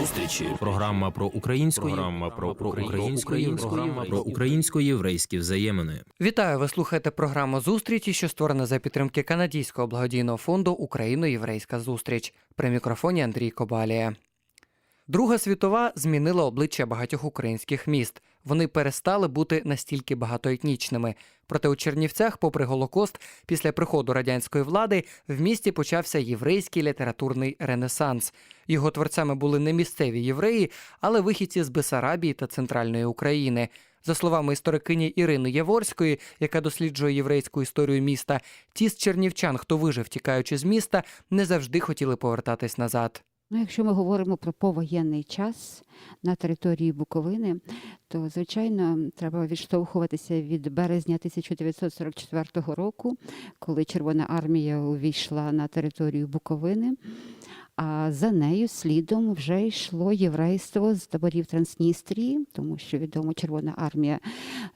зустрічі. Програма про українську, програма про, про української, програма про українсько-єврейські взаємини. Вітаю! Ви слухаєте програму зустрічі, що створена за підтримки канадійського благодійного фонду Україно-Єврейська зустріч. При мікрофоні Андрій Кобалія. Друга світова змінила обличчя багатьох українських міст. Вони перестали бути настільки багатоетнічними. Проте у Чернівцях, попри Голокост, після приходу радянської влади в місті почався єврейський літературний ренесанс. Його творцями були не місцеві євреї, але вихідці з Бесарабії та центральної України. За словами історикині Ірини Яворської, яка досліджує єврейську історію міста, ті з чернівчан, хто вижив, тікаючи з міста, не завжди хотіли повертатись назад. Ну, якщо ми говоримо про повоєнний час на території Буковини, то звичайно треба відштовхуватися від березня 1944 року, коли Червона армія увійшла на територію Буковини. А за нею слідом вже йшло єврейство з таборів Трансністрії, тому що відомо Червона армія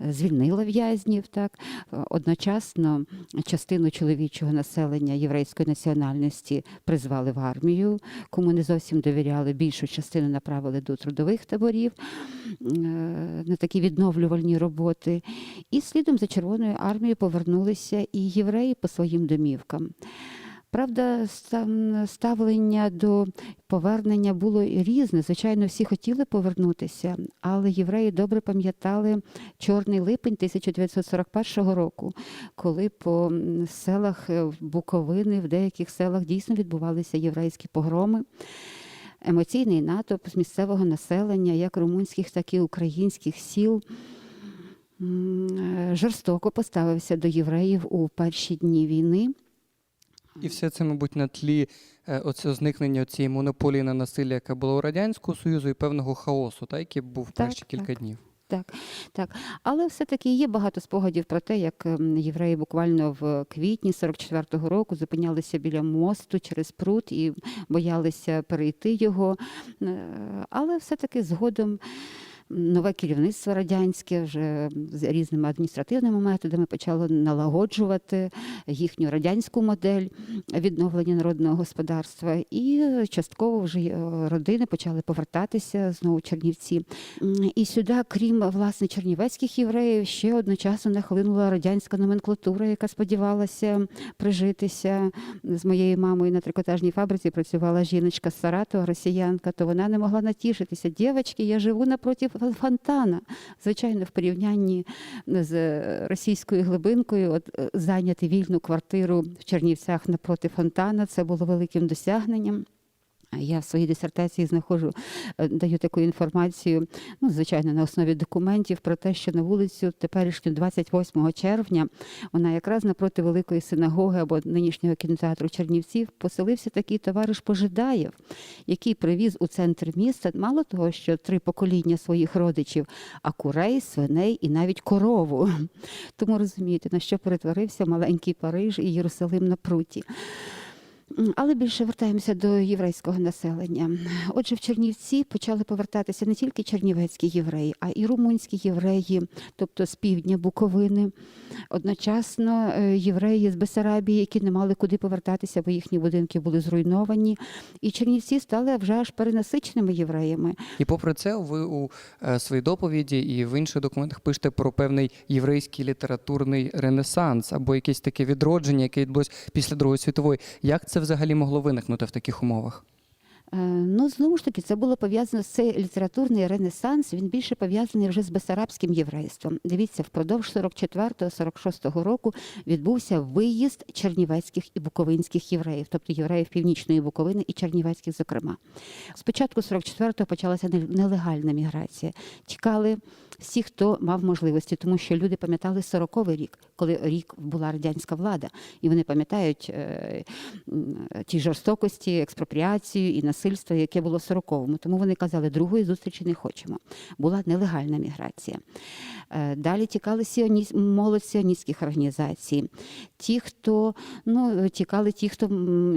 е, звільнила в'язнів. Так Е, одночасно частину чоловічого населення єврейської національності призвали в армію, кому не зовсім довіряли, більшу частину направили до трудових таборів е, на такі відновлювальні роботи. І слідом за Червоною армією повернулися і євреї по своїм домівкам. Правда, ставлення до повернення було різне. Звичайно, всі хотіли повернутися, але євреї добре пам'ятали чорний липень 1941 року, коли по селах е, Буковини, в деяких селах дійсно відбувалися єврейські погроми. Емоційний натовп з місцевого населення, як румунських, так і українських сіл, е, жорстоко поставився до євреїв у перші дні війни. І все це, мабуть, на тлі е, оцього зникнення цієї монополії на насилля, яка була у радянського союзу, і певного хаосу, та який був Так, перші кілька так. днів. Так, так. Але все-таки є багато спогадів про те, як євреї буквально в квітні 44-го року зупинялися біля мосту через пруд і боялися перейти його. Е, Але все-таки згодом. Нове керівництво радянське вже з різними адміністративними методами почало налагоджувати їхню радянську модель відновлення народного господарства, і частково вже е, родини почали повертатися знову Чернівці. І сюди, крім власне чернівецьких євреїв, ще одночасно нахлинула радянська номенклатура, яка сподівалася прижитися. З моєю мамою на трикотажній фабриці працювала жіночка з Саратова, росіянка, то вона не могла натішитися. Дівчатки, я живу напроти фонтана. Звичайно, в порівнянні з російською глибинкою, от е, зайняти вільну квартиру в Чернівцях напроти фонтана, це було великим досягненням. Я в своїй дисертації знаходжу, е, даю таку інформацію, ну, звичайно, на основі документів про те, що на вулицю теперішню 28 червня, вона якраз напроти великої синагоги або нинішнього кінотеатру Чернівців поселився такий товариш Пожидаєв, який привіз у центр міста мало того, що три покоління своїх родичів, а курей, свиней і навіть корову. Тому розумієте, на що перетворився маленький Париж і Єрусалим на пруті. Але більше вертаємося до єврейського населення. Отже, в Чернівці почали повертатися не тільки чернівецькі євреї, а і румунські євреї, тобто з півдня Буковини. Одночасно е, євреї з Бесарабії, які не мали куди повертатися, бо їхні будинки були зруйновані. І Чернівці стали вже аж перенасиченими євреями. І попри це, ви у е, своїй доповіді і в інших документах пишете про певний єврейський літературний ренесанс або якесь таке відродження, яке відбулось після Другої світової. Як це взагалі могло виникнути в таких умовах? Е, Ну, знову ж таки, це було пов'язано з цей літературний ренесанс. Він більше пов'язаний вже з бесарабським єврейством. Дивіться, впродовж 44-46 року відбувся виїзд чернівецьких і буковинських євреїв, тобто євреїв північної Буковини і чернівецьких, зокрема. Спочатку 44-го почалася нелегальна міграція. Тікали всі, хто мав можливості, тому що люди пам'ятали 40-й рік, коли рік була радянська влада, і вони пам'ятають е, ті жорстокості, експропріацію і насильство, яке було в 40-му. Тому вони казали, другої зустрічі не хочемо. Була нелегальна міграція. Е, Далі тікали сіоніс... молодь сіоністських організацій. Ті, хто ну, тікали, ті, хто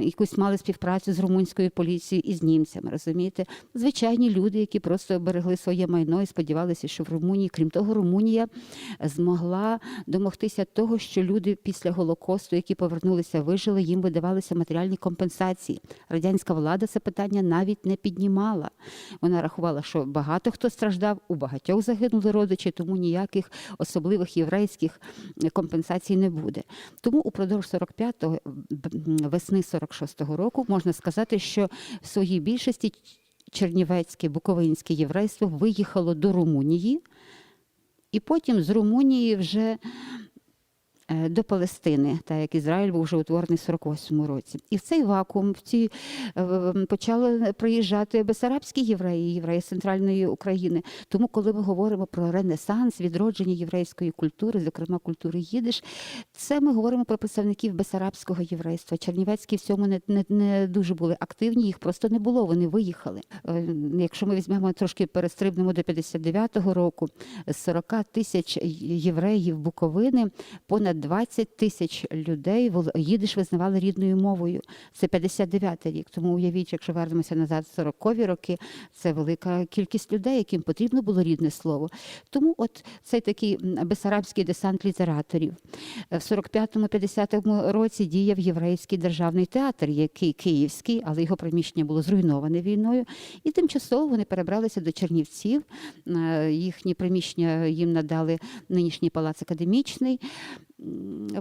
якусь мали співпрацю з румунською поліцією і з німцями, розумієте? Звичайні люди, які просто берегли своє майно і сподівалися, що в Румунії, крім того, Румунія змогла домогтися того, що люди після Голокосту, які повернулися, вижили, їм видавалися матеріальні компенсації. Радянська влада це питання питання навіть не піднімала. Вона рахувала, що багато хто страждав, у багатьох загинули родичі, тому ніяких особливих єврейських компенсацій не буде. Тому упродовж 45-го весни 46-го року можна сказати, що в своїй більшості чернівецьке, буковинське єврейство виїхало до Румунії, і потім з Румунії вже е, до Палестини, так як Ізраїль був вже утворений в 48-му році. І в цей вакуум в ці, е, почали приїжджати бесарабські євреї, євреї центральної України. Тому, коли ми говоримо про ренесанс, відродження єврейської культури, зокрема культури їдиш, це ми говоримо про представників бесарабського єврейства. Чернівецькі в цьому не, не, не дуже були активні, їх просто не було, вони виїхали. Е, Якщо ми візьмемо трошки перестрибнемо до 59-го року, з 40 тисяч євреїв Буковини, понад 20 тисяч людей їдиш визнавали рідною мовою. Це 59-й рік. Тому уявіть, якщо вернемося назад в 40-ві роки, це велика кількість людей, яким потрібно було рідне слово. Тому от цей такий бесарабський десант літераторів. В 45-50 році діяв єврейський державний театр, який київський, але його приміщення було зруйноване війною. І тимчасово вони перебралися до Чернівців. Е, Їхні приміщення їм надали нинішній палац академічний.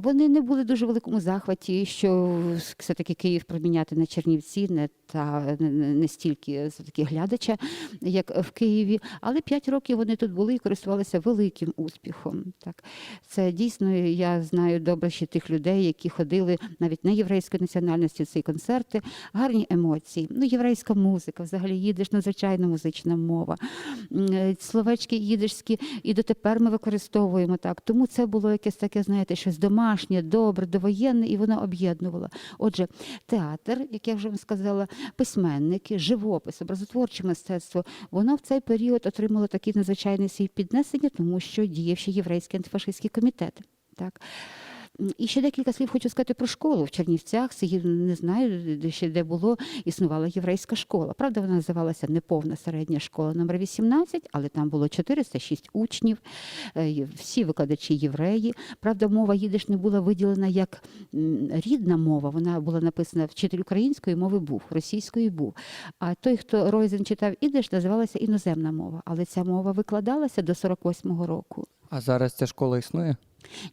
Вони не були дуже великому захваті, що все-таки Київ проміняти на Чернівці, не та не- стільки все-таки глядача, як в Києві. Але п'ять років вони тут були і користувалися великим успіхом. Так це дійсно я знаю добре ще тих людей, які ходили навіть не єврейської національності в ці концерти. Гарні емоції. Ну, єврейська музика, взагалі їдеш надзвичайно музична мова. Е, Словечки їдишські і дотепер ми використовуємо так. Тому це було якесь таке, знаєте, щось домашнє, добре, довоєнне, і воно об'єднувало. Отже, театр, як я вже вам сказала, письменники, живопис, образотворче мистецтво, воно в цей період отримало такий надзвичайний свій піднесення, тому що діяв ще єврейський антифашистський комітет. Так. І ще декілька слів хочу сказати про школу в Чернівцях. Не знаю, де ще де було, існувала єврейська школа. Правда, вона називалася неповна середня школа номер 18, але там було 406 учнів, е, всі викладачі євреї. Правда, мова їдиш не була виділена як рідна мова. Вона була написана вчитель української мови був, російської був. А той, хто Ройзен читав ідиш, називалася іноземна мова. Але ця мова викладалася до 48-го року. А зараз ця школа існує?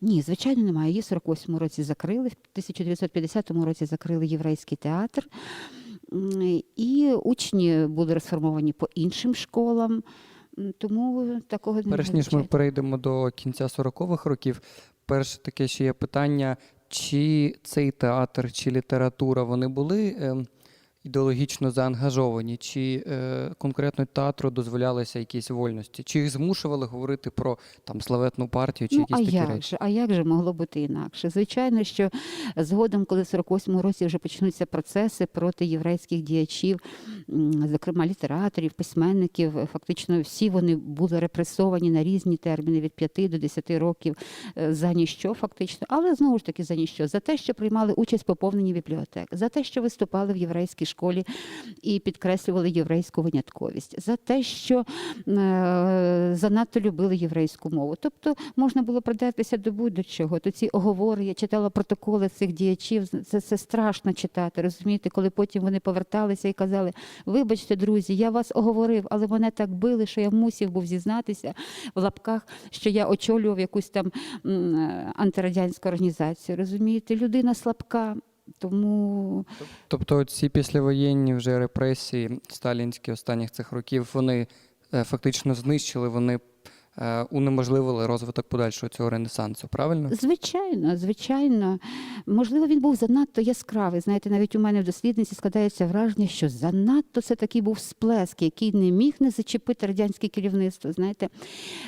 Ні, звичайно, немає. Її в 48-му році закрили, в 1950 році закрили єврейський театр. І учні були розформовані по іншим школам. Тому такого не Перш ніж ми перейдемо до кінця 40-х років, перше таке ще є питання, чи цей театр, чи література вони були ем, ідеологічно заангажовані, чи е, конкретно театру дозволялися якісь вольності, чи їх змушували говорити про там славетну партію, чи Ну, якісь а такі як речі? же, а як же могло бути інакше? Звичайно, що згодом, коли в 48-му році вже почнуться процеси проти єврейських діячів, зокрема літераторів, письменників, фактично всі вони були репресовані на різні терміни від 5 до 10 років е, за ніщо, фактично, але знову ж таки за ніщо, за те, що приймали участь в поповненні бібліотек, за те, що виступали в єврейській школі і підкреслювали єврейську винятковість, за те, що е, занадто любили єврейську мову. Тобто можна було придатися до будь-до чого. То ці оговори, я читала протоколи цих діячів. Це, це страшно читати. Розумієте, коли потім вони поверталися і казали: Вибачте, друзі, я вас оговорив, але мене так били, що я мусів був зізнатися в лапках, що я очолював якусь там е, антирадянську організацію. Розумієте, людина слабка. Тому Тобто ці післявоєнні вже репресії сталінські останніх цих років, вони е, фактично знищили, вони унеможливили розвиток подальшого цього ренесансу, правильно? Звичайно, звичайно. Можливо, він був занадто яскравий. Знаєте, навіть у мене в дослідниці складається враження, що занадто це такий був сплеск, який не міг не зачепити радянське керівництво. Знаєте,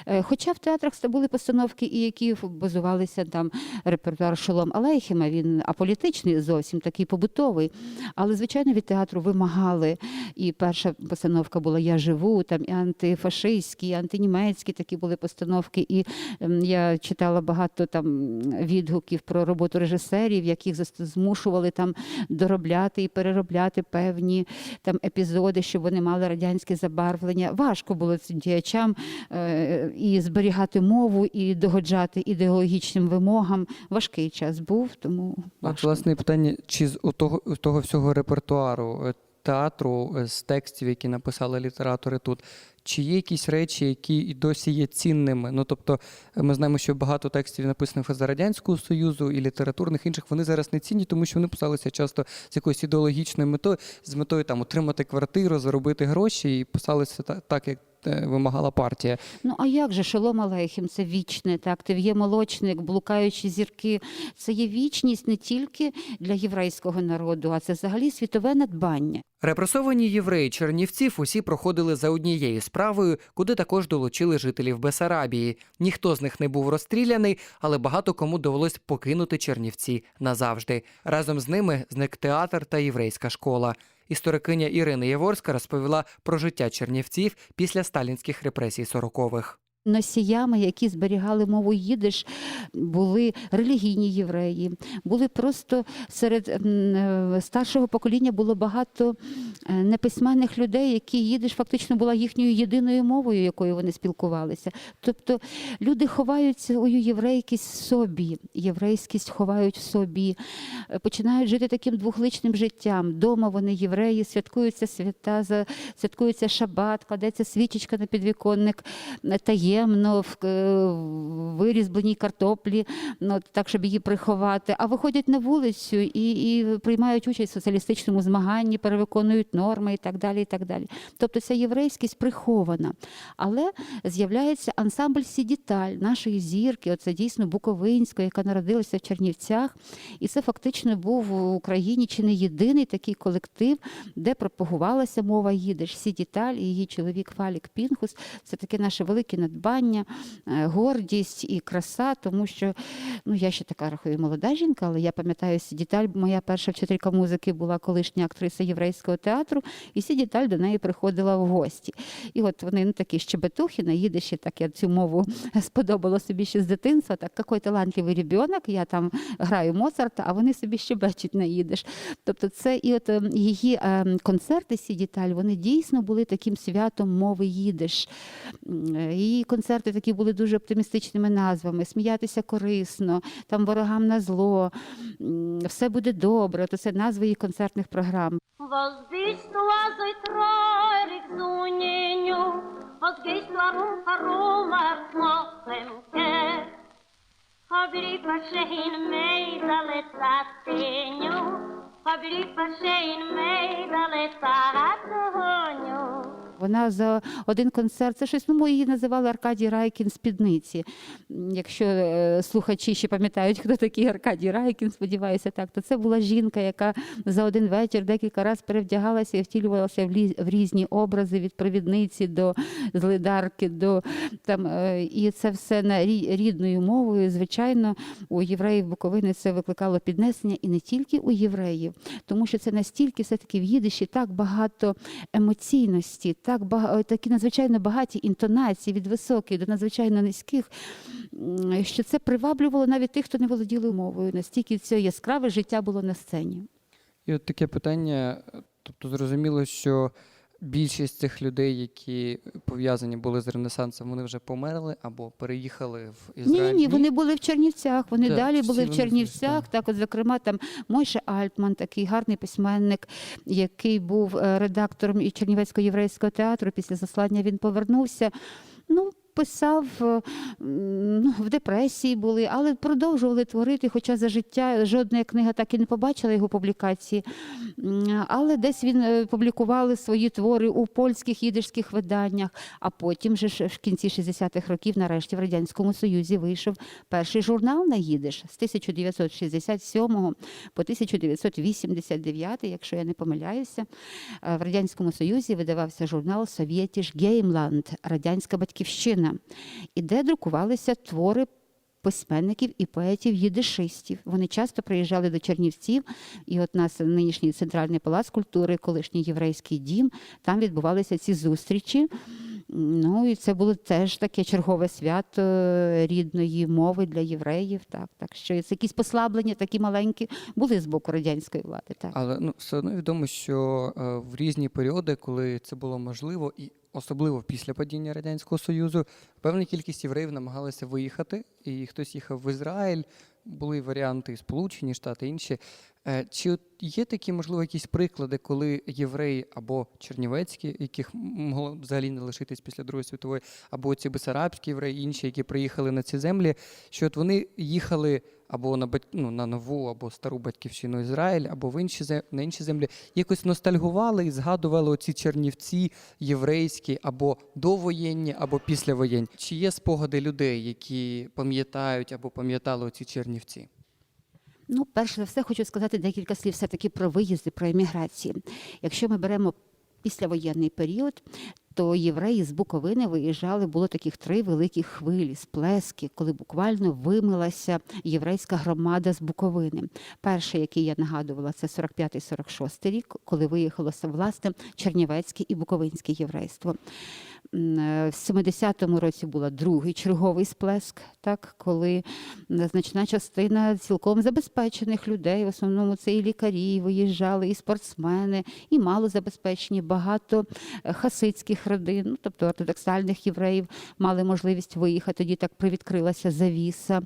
Е, хоча в театрах були постановки, і які базувалися там репертуар Шолом Алейхема, він аполітичний зовсім такий побутовий. Але звичайно від театру вимагали. І перша постановка була Я живу, там і антифашистські, і антинімецькі такі були постановки. І ем, я читала багато там відгуків про роботу режисерів, яких змушували там доробляти і переробляти певні там епізоди, щоб вони мали радянське забарвлення. Важко було цим діячам е, і зберігати мову, і догоджати ідеологічним вимогам. Важкий час був, тому важко. власне, питання, чи з того, того всього репертуару, е, театру, е, з текстів, які написали літератори тут, чи є якісь речі, які і досі є цінними? Ну тобто, е, ми знаємо, що багато текстів написаних за радянського союзу і літературних інших, вони зараз не цінні, тому що вони писалися часто з якоюсь ідеологічною метою, з метою там отримати квартиру, заробити гроші, і писалися та- так, як вимагала партія. Ну а як же Шолом Алейхім? Це вічне, так, ти є молочник, блукаючі зірки. Це є вічність не тільки для єврейського народу, а це взагалі світове надбання. Репресовані євреї Чернівців усі проходили за однією справою, куди також долучили жителів Бесарабії. Ніхто з них не був розстріляний, але багато кому довелось покинути Чернівці назавжди. Разом з ними зник театр та єврейська школа. Історикиня Ірина Яворська розповіла про життя чернівців після сталінських репресій 40-х. Носіями, які зберігали мову їдиш, були релігійні євреї, були просто серед е, старшого покоління було багато е, неписьменних людей, які їдиш фактично була їхньою єдиною мовою, якою вони спілкувалися. Тобто люди ховають свою єврейкість в собі, єврейськість ховають в собі, е, починають жити таким двохличним життям. Дома вони євреї, святкуються свята, святкується шабат, кладеться свічечка на підвіконник е, таємно в е, вирізбленій картоплі, ну, так, щоб її приховати. А виходять на вулицю і, і приймають участь в соціалістичному змаганні, перевиконують норми і так далі. І так далі. Тобто ця єврейськість прихована. Але з'являється ансамбль Сідіталь нашої зірки, оце дійсно Буковинської, яка народилася в Чернівцях. І це фактично був в Україні чи не єдиний такий колектив, де пропагувалася мова їдиш. Сідіталь і її чоловік Фалік Пінхус. Це таке наше велике надбання, е, гордість і краса, тому що ну я ще така рахую молода жінка, але я пам'ятаю Сідіталь, моя перша вчителька музики була колишня актриса єврейського театру, і Сідіталь до неї приходила в гості. І от вони ну, такі щебетухи на їдиші, так я цю мову сподобала собі ще з дитинства. Так, який талантливий ребенок, я там граю Моцарта, а вони собі щебечуть на їдиш. Тобто, це і от е, її е, концерти Сідіталь, вони дійсно були таким святом мови е, Її концерти такі були дуже оптимістичними назвами: сміятися корисно, там ворогам на зло, все буде добре. То це назви її концертних програм. Was bist du also traurig, du Nino? Вона за один концерт, це щось, ну, ми її називали Аркадій Райкін спідниці. Якщо е, слухачі ще пам'ятають, хто такий Аркадій Райкін, сподіваюся, так, то це була жінка, яка за один вечір декілька разів перевдягалася і втілювалася в, різні образи від провідниці до злидарки, до там, е, і це все на рі- рідною мовою. Звичайно, у євреїв Буковини це викликало піднесення і не тільки у євреїв, тому що це настільки все-таки в їдиші так багато емоційності, так бага- такі надзвичайно багаті інтонації від високих до надзвичайно низьких, що це приваблювало навіть тих, хто не володіли мовою. Настільки це яскраве життя було на сцені. І от таке питання, тобто зрозуміло, що більшість цих людей, які пов'язані були з Ренесансом, вони вже померли або переїхали в Ізраїль. ні, ні, вони були в Чернівцях. Вони Так, далі були в Чернівцях. Так. Так, от, зокрема, там Мойше Альтман, такий гарний письменник, який був е, редактором і Чернівецького єврейського театру. Після заслання він повернувся. Ну, писав е, ну, в депресії були, але продовжували творити. Хоча за життя жодна книга так і не побачила його публікації. Але десь він е, публікували свої твори у польських їдишських виданнях. А потім же в кінці 60-х років, нарешті, в радянському Союзі вийшов перший журнал на їдиш з 1967 по 1989, якщо я не помиляюся. Е, В радянському Союзі видавався журнал Совєтіш Геймланд Радянська батьківщина, і де друкувалися твори. Письменників і поетів-їдишистів. Вони часто приїжджали до Чернівців, і от нас нинішній центральний палац культури, колишній єврейський дім, там відбувалися ці зустрічі. Ну і це було теж таке чергове свято е, рідної мови для євреїв. Так, так що це якісь послаблення, такі маленькі, були з боку радянської влади. Так. Але ну, все одно відомо, що е, в різні періоди, коли це було можливо, і особливо після падіння Радянського Союзу, певна кількість євреїв намагалися виїхати, і хтось їхав в Ізраїль, були варіанти Сполучені Штати, інші. Е, Чи є такі, можливо, якісь приклади, коли євреї або чернівецькі, яких могло взагалі не лишитись після Другої світової, або ці бесарабські євреї, інші, які приїхали на ці землі, що от вони їхали або на ну, на нову, або стару батьківщину Ізраїль, або в інші на інші землі, якось ностальгували і згадували оці чернівці єврейські, або довоєнні, або післявоєнні. Чи є спогади людей, які пам'ятають або пам'ятали оці чернівці? Ну, перш за все, хочу сказати декілька слів все-таки про виїзди, про еміграції. Якщо ми беремо післявоєнний період, то євреї з Буковини виїжджали, було таких три великі хвилі, сплески, коли буквально вимилася єврейська громада з Буковини. Перший, який я нагадувала, це 45-46 рік, коли виїхало власне Чернівецьке і Буковинське єврейство. Е, В 70-му році була другий черговий сплеск, так, коли значна частина цілком забезпечених людей, в основному це і лікарі, виїжджали, і спортсмени, і малозабезпечені, багато е, хасидських родин, ну, тобто ортодоксальних євреїв, мали можливість виїхати. Тоді так привідкрилася завіса.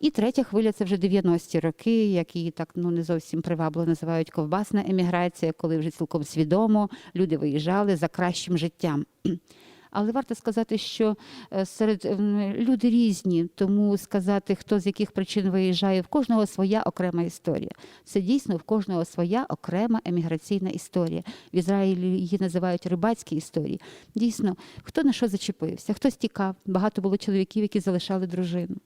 І третя хвиля це вже 90-ті роки, як її так ну не зовсім привабло називають ковбасна еміграція, коли вже цілком свідомо люди виїжджали за кращим життям. Але варто сказати, що е, серед люди різні, тому сказати, хто з яких причин виїжджає, в кожного своя окрема історія. Це дійсно в кожного своя окрема еміграційна історія. В Ізраїлі її називають рибацькі історії. Дійсно, хто на що зачепився, хтось тікав. Багато було чоловіків, які залишали дружину.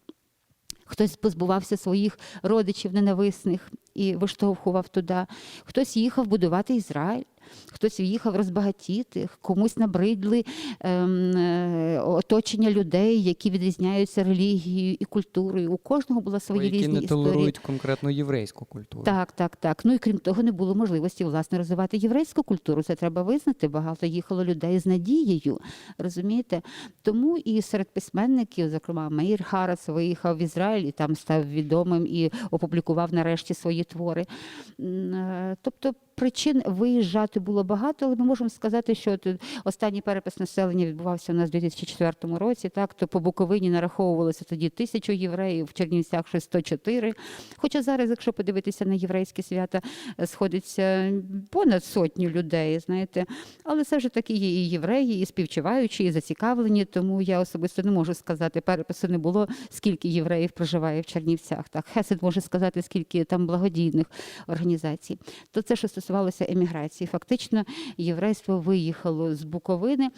Хтось позбувався своїх родичів ненависних і виштовхував туди. Хтось їхав будувати Ізраїль, хтось їхав розбагатіти, комусь набридли ем, е, оточення людей, які відрізняються релігією і культурою. У кожного була свої які різні не історії. толерують конкретну єврейську культуру. Так, так, так. Ну і крім того, не було можливості власне розвивати єврейську культуру. Це треба визнати. Багато їхало людей з надією. Розумієте? Тому і серед письменників, зокрема, Меїр Харас виїхав в Ізраїль і там став відомим і опублікував нарешті свої твори. Е, Тобто. Причин виїжджати було багато, але ми можемо сказати, що от останній перепис населення відбувався у нас у 2004 році. Так то по Буковині нараховувалося тоді тисячу євреїв, в Чернівцях ще 104. Хоча зараз, якщо подивитися на єврейські свята, е, сходиться понад сотню людей, знаєте. Але це вже таки є і євреї, і співчуваючі, і зацікавлені. Тому я особисто не можу сказати, перепису не було, скільки євреїв проживає в Чернівцях. Так, Хесед може сказати, скільки там благодійних організацій. То це, що стосувалося еміграції. Фактично, єврейство виїхало з Буковини.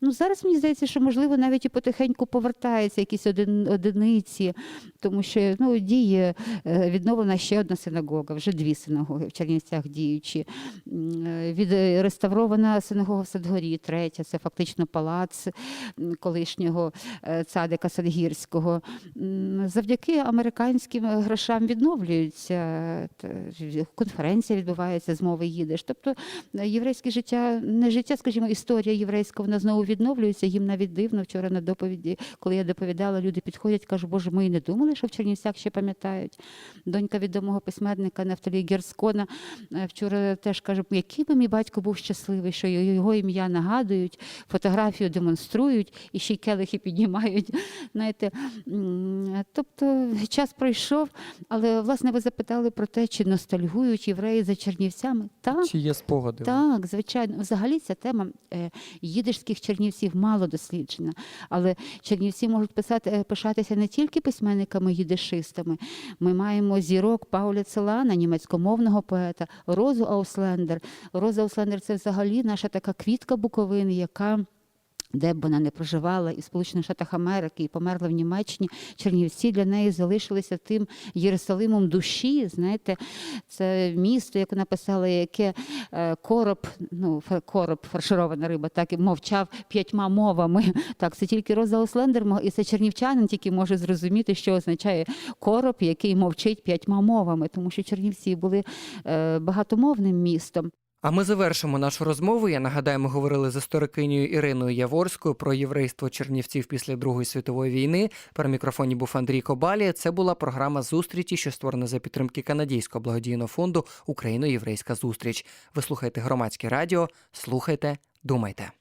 Ну зараз мені здається, що можливо навіть і потихеньку повертається якісь один, одиниці, тому що ну діє е, відновлена ще одна синагога, вже дві синагоги в Чернівцях діючі. Е, Відреставрована синагога в Садгорі, третя це фактично палац колишнього е, цадика Садгірського. Завдяки американським грошам відновлюються конференція відбувається з мови їдиш. Тобто е, єврейське життя, не життя, скажімо, історія єврейська, вона знову відновлюється. Їм навіть дивно вчора на доповіді, коли я доповідала, люди підходять, кажуть, боже, ми і не думали, що в Чернівцях ще пам'ятають. Донька відомого письменника Нафталі Герскона е, вчора теж каже, який би мій батько був щасливий, що його ім'я нагадують, фотографію демонструють і ще й келихи піднімають. Знаєте, тобто час пройшов, але власне ви запитали про те, чи ностальгують євреї за Чернівцями. Так, Чи є спогади? так, звичайно. Взагалі ця тема е, їдишських чернівців мало досліджена. Але чернівці можуть писати, е, пишатися не тільки письменниками-їдишистами. Ми маємо зірок Пауля Целана, німецькомовного поета, Розу Ауслендер. Роза Ауслендер це взагалі наша така квітка Буковини, яка. Де б вона не проживала і в Сполучених Штатах Америки, і померла в Німеччині, Чернівці для неї залишилися тим Єрусалимом душі. Знаєте, це місто, як вона писала, яке е, короб, ну короб, фарширована риба, так і мовчав п'ятьма мовами. Так, це тільки Роза Ослендер, і це чернівчанин тільки може зрозуміти, що означає короб, який мовчить п'ятьма мовами, тому що Чернівці були е, багатомовним містом. А ми завершимо нашу розмову. Я нагадаю, ми говорили з історикинею Іриною Яворською про єврейство чернівців після Другої світової війни. При мікрофоні був Андрій Кобалі. Це була програма зустрічі, що створена за підтримки канадського благодійного фонду Україно-Єврейська зустріч. Ви слухаєте громадське радіо. Слухайте, думайте.